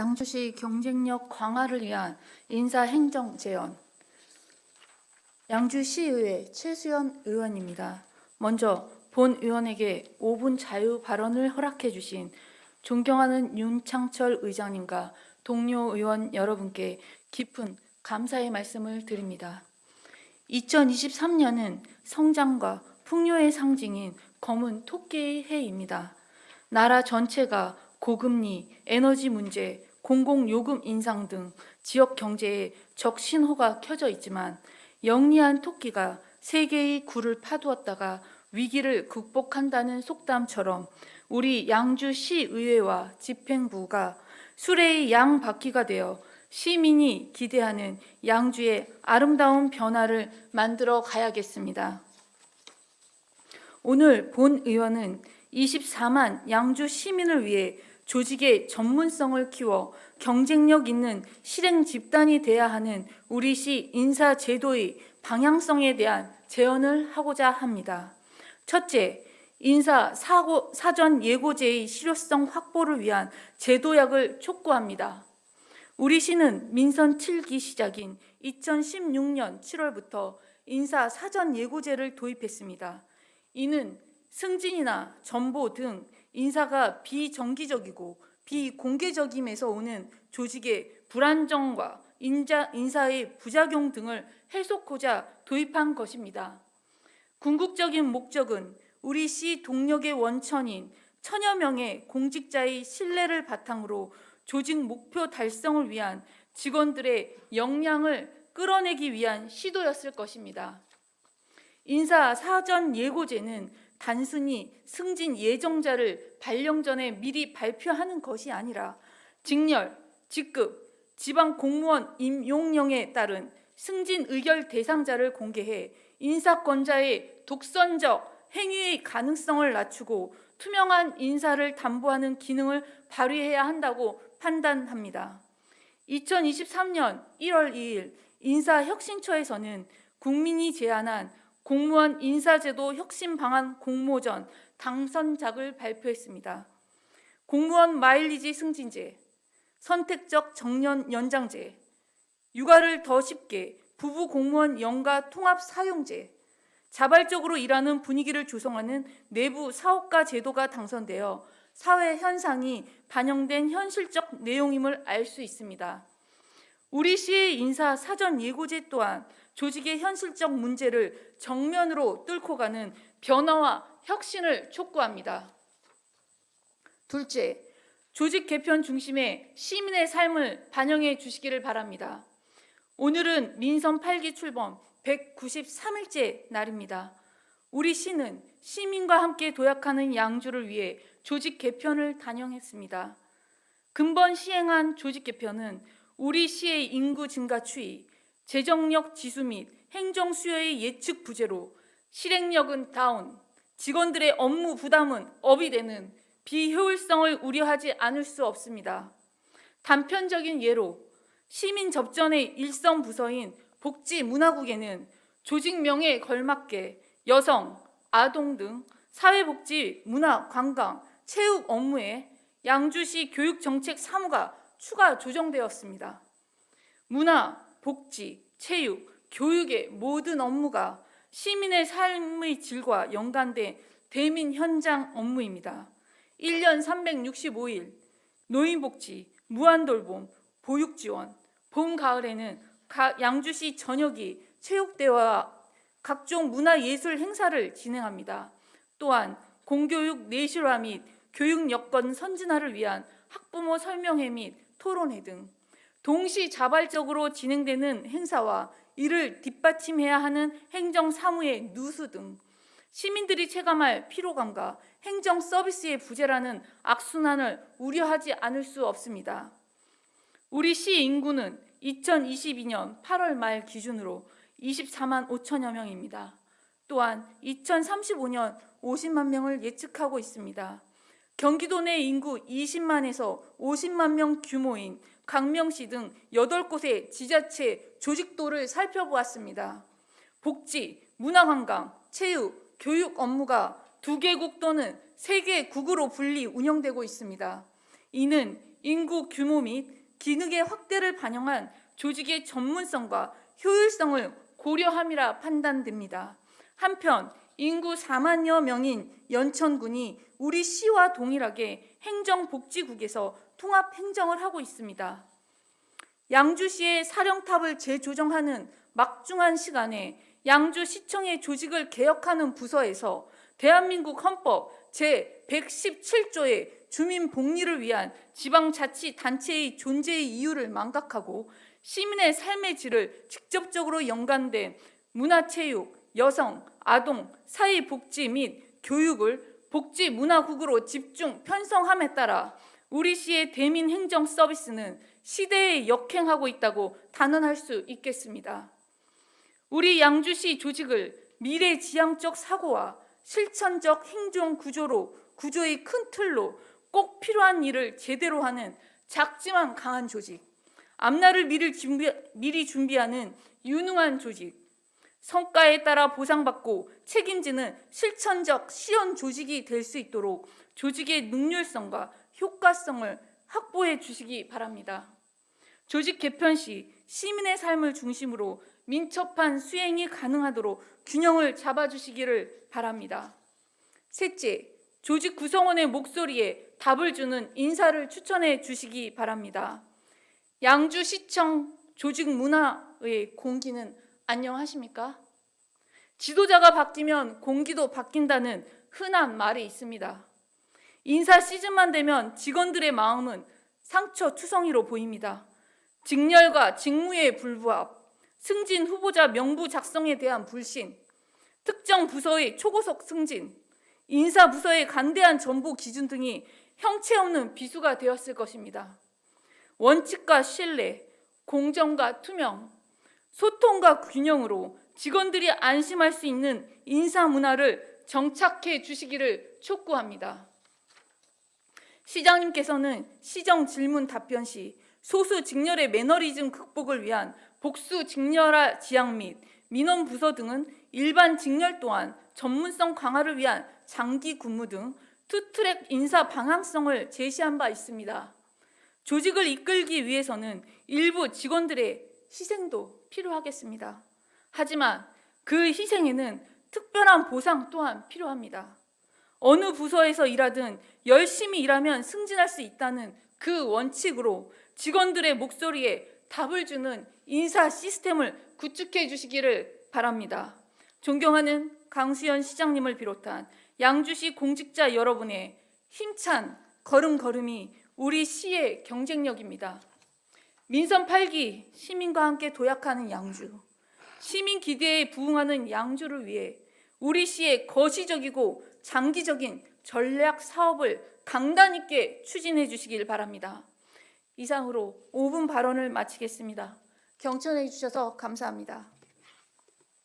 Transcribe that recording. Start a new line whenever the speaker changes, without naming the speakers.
양주시 경쟁력 강화를 위한 인사행정 제언 양주시의회 최수연 의원입니다. 먼저 본 의원에게 5분 자유 발언을 허락해 주신 존경하는 윤창철 의장님과 동료 의원 여러분께 깊은 감사의 말씀을 드립니다. 2023년은 성장과 풍요의 상징인 검은 토끼의 해입니다. 나라 전체가 고금리, 에너지 문제, 공공요금 인상 등 지역 경제에 적신호가 켜져 있지만 영리한 토끼가 세계의 굴을 파두었다가 위기를 극복한다는 속담처럼 우리 양주시 의회와 집행부가 수레의 양 바퀴가 되어 시민이 기대하는 양주의 아름다운 변화를 만들어 가야겠습니다. 오늘 본 의원은 24만 양주 시민을 위해 조직의 전문성을 키워 경쟁력 있는 실행 집단이 돼야 하는 우리 시 인사 제도의 방향성에 대한 제언을 하고자 합니다. 첫째, 인사 사고, 사전 예고제의 실효성 확보를 위한 제도약을 촉구합니다. 우리 시는 민선 7기 시작인 2016년 7월부터 인사 사전 예고제를 도입했습니다. 이는 승진이나 전보 등 인사가 비정기적이고 비공개적임에서 오는 조직의 불안정과 인자, 인사의 부작용 등을 해소코자 도입한 것입니다. 궁극적인 목적은 우리 시 동력의 원천인 천여 명의 공직자의 신뢰를 바탕으로 조직 목표 달성을 위한 직원들의 역량을 끌어내기 위한 시도였을 것입니다. 인사 사전 예고제는 단순히 승진 예정자를 발령 전에 미리 발표하는 것이 아니라 직렬, 직급, 지방 공무원 임용령에 따른 승진 의결 대상자를 공개해 인사권자의 독선적 행위의 가능성을 낮추고 투명한 인사를 담보하는 기능을 발휘해야 한다고 판단합니다. 2023년 1월 2일 인사혁신처에서는 국민이 제안한 공무원 인사제도 혁신 방안 공모전 당선작을 발표했습니다. 공무원 마일리지 승진제, 선택적 정년 연장제, 육아를 더 쉽게 부부 공무원 연가 통합 사용제, 자발적으로 일하는 분위기를 조성하는 내부 사업가 제도가 당선되어 사회 현상이 반영된 현실적 내용임을 알 수 있습니다. 우리 시의 인사 사전 예고제 또한 조직의 현실적 문제를 정면으로 뚫고 가는 변화와 혁신을 촉구합니다. 둘째, 조직 개편 중심의 시민의 삶을 반영해 주시기를 바랍니다. 오늘은 민선 8기 출범 193일째 날입니다. 우리 시는 시민과 함께 도약하는 양주를 위해 조직 개편을 단행했습니다. 근본 시행한 조직 개편은 우리 시의 인구 증가 추이, 재정력 지수 및 행정 수요의 예측 부재로 실행력은 다운, 직원들의 업무 부담은 업이 되는 비효율성을 우려하지 않을 수 없습니다. 단편적인 예로 시민 접전의 일선 부서인 복지 문화국에는 조직 명에 걸맞게 여성, 아동 등 사회복지, 문화, 관광, 체육 업무에 양주시 교육정책 사무가 추가 조정되었습니다. 문화, 복지, 체육, 교육의 모든 업무가 시민의 삶의 질과 연관된 대민 현장 업무입니다. 1년 365일 노인복지, 무한돌봄, 보육지원, 봄, 가을에는 양주시 전역이 체육대회와 각종 문화예술 행사를 진행합니다. 또한 공교육 내실화 및 교육 여건 선진화를 위한 학부모 설명회 및 토론회 등 동시 자발적으로 진행되는 행사와 이를 뒷받침해야 하는 행정 사무의 누수 등 시민들이 체감할 피로감과 행정 서비스의 부재라는 악순환을 우려하지 않을 수 없습니다. 우리 시 인구는 2022년 8월 말 기준으로 24만 5천여 명입니다. 또한 2035년 50만 명을 예측하고 있습니다. 경기도 내 인구 20만에서 50만 명 규모인 강명시 등 8곳의 지자체 조직도를 살펴보았습니다. 복지, 문화관광, 체육, 교육 업무가 두 개국 또는 세 개 국으로 분리 운영되고 있습니다. 이는 인구 규모 및 기능의 확대를 반영한 조직의 전문성과 효율성을 고려함이라 판단됩니다. 한편 인구 4만여 명인 연천군이 우리 시와 동일하게 행정복지국에서 통합 행정을 하고 있습니다. 양주시의 사령탑을 재조정하는 막중한 시간에 양주시청의 조직을 개혁하는 부서에서 대한민국 헌법 제 117조의 주민 복리를 위한 지방자치단체의 존재의 이유를 망각하고 시민의 삶의 질을 직접적으로 연관된 문화체육, 여성, 아동, 사회복지 및 교육을 복지 문화국으로 집중 편성함에 따라 우리 시의 대민 행정 서비스는 시대에 역행하고 있다고 단언할 수 있겠습니다. 우리 양주시 조직을 미래 지향적 사고와 실천적 행정 구조로 구조의 큰 틀로 꼭 필요한 일을 제대로 하는 작지만 강한 조직, 앞날을 미리, 준비, 미리 준비하는 유능한 조직, 성과에 따라 보상받고 책임지는 실천적 시연 조직이 될 수 있도록 조직의 능률성과 효과성을 확보해 주시기 바랍니다. 조직 개편 시 시민의 삶을 중심으로 민첩한 수행이 가능하도록 균형을 잡아주시기를 바랍니다. 셋째, 조직 구성원의 목소리에 답을 주는 인사를 추천해 주시기 바랍니다. 양주시청 조직 문화의 공기는 안녕하십니까? 지도자가 바뀌면 공기도 바뀐다는 흔한 말이 있습니다. 인사 시즌만 되면 직원들의 마음은 상처 투성이로 보입니다. 직렬과 직무의 불부합, 승진 후보자 명부 작성에 대한 불신, 특정 부서의 초고속 승진, 인사 부서의 간대한 전보 기준 등이 형체 없는 비수가 되었을 것입니다. 원칙과 신뢰, 공정과 투명, 소통과 균형으로 직원들이 안심할 수 있는 인사 문화를 정착해 주시기를 촉구합니다. 시장님께서는 시정 질문 답변 시 소수 직렬의 매너리즘 극복을 위한 복수 직렬화 지향 및 민원 부서 등은 일반 직렬 또한 전문성 강화를 위한 장기 근무 등 투트랙 인사 방향성을 제시한 바 있습니다. 조직을 이끌기 위해서는 일부 직원들의 희생도 필요하겠습니다. 하지만 그 희생에는 특별한 보상 또한 필요합니다. 어느 부서에서 일하든 열심히 일하면 승진할 수 있다는 그 원칙으로 직원들의 목소리에 답을 주는 인사 시스템을 구축해 주시기를 바랍니다. 존경하는 강수현 시장님을 비롯한 양주시 공직자 여러분의 힘찬 걸음걸음이 우리 시의 경쟁력입니다. 민선 8기 시민과 함께 도약하는 양주 시민 기대에 부응하는 양주를 위해 우리 시의 거시적이고 장기적인 전략 사업을 강단 있게 추진해 주시길 바랍니다. 이상으로 5분 발언을 마치겠습니다. 경청해 주셔서 감사합니다.